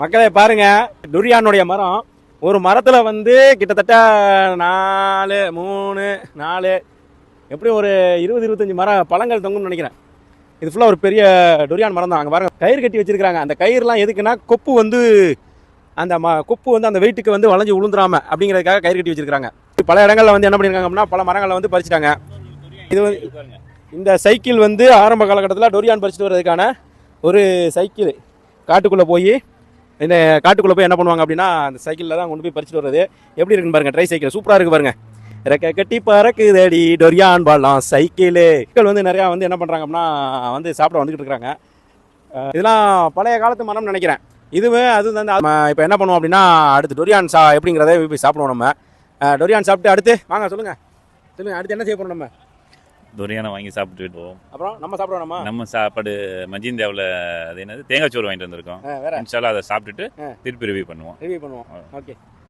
மக்களே பாருங்க. டுரியானுடைய மரம். ஒரு மரத்துல வந்து கிட்டத்தட்ட நாலு மூணு நாலு எப்படி ஒரு இருபது இருபத்தஞ்சு மரம் பழங்கள் தொங்கும்னு நினைக்கிறேன். இது ஃபுல்லாக ஒரு பெரிய டுரியான் மரம் தான். அங்கே பாருங்க கயிறு கட்டி வச்சிருக்காங்க அந்த கயிறுலாம் எதுக்குன்னா கொப்பு வந்து அந்த ம கொப்பு வந்து அந்த வெயிட்டுக்கு வந்து வளைஞ்சு உளுந்துராம அப்படிங்கிறதுக்காக கயிறு கட்டி வச்சிருக்காங்க பல இடங்களில் வந்து என்ன பண்ணியிருக்காங்க அப்படின்னா பல மரங்களை வந்து பறிச்சிட்டாங்க. இது வந்து இந்த சைக்கிள் வந்து ஆரம்ப காலகட்டத்தில் டொரியான் பறிச்சுட்டு வர்றதுக்கான ஒரு சைக்கிள் காட்டுக்குள்ளே போய் இந்த காட்டுக்குள்ளே போய் என்ன பண்ணுவாங்க அப்படின்னா அந்த சைக்கிளில் தான் கொண்டு போய் பறிச்சுட்டு வர்றது. எப்படி இருக்குன்னு பாருங்க ட்ரை சைக்கிள் சூப்பராக இருக்கு பாருங்க. ரெக்க கட்டி பறக்குதடி டொரியான் பாடலாம் சைக்கிளு மக்கள் வந்து நிறையா வந்து என்ன பண்ணுறாங்க அப்படின்னா வந்து சாப்பிட வந்துக்கிட்டு இருக்கிறாங்க இதெல்லாம் பழைய காலத்து மரம்னு நினைக்கிறேன். இதுவே அது வந்து இப்போ என்ன பண்ணுவோம் அப்படின்னா அடுத்து டொரியான் சா எப்படிங்கிறத போய் சாப்பிடுவோம் நம்ம. டொரியான் சாப்பிட்டு அடுத்து வாங்க சொல்லுங்கள் சொல்லுங்கள் அடுத்து என்ன செய்ய போகிறோம் நம்ம? துரியானை வாங்கி சாப்பிட்டு போவோம். அப்புறம் நம்ம சாப்பிடுவோம் நம்ம சாப்பாடு மஜிந்தாவில் அது என்னது? தேங்காய் சோறு வாங்கிட்டு வந்திருக்கோம். வேற. இன்ஷால்லா அதை சாப்பிட்டுட்டு. திருப்பி ரிவ்யூ பண்ணுவோம். ரிவ்யூ பண்ணுவோம். ஓகே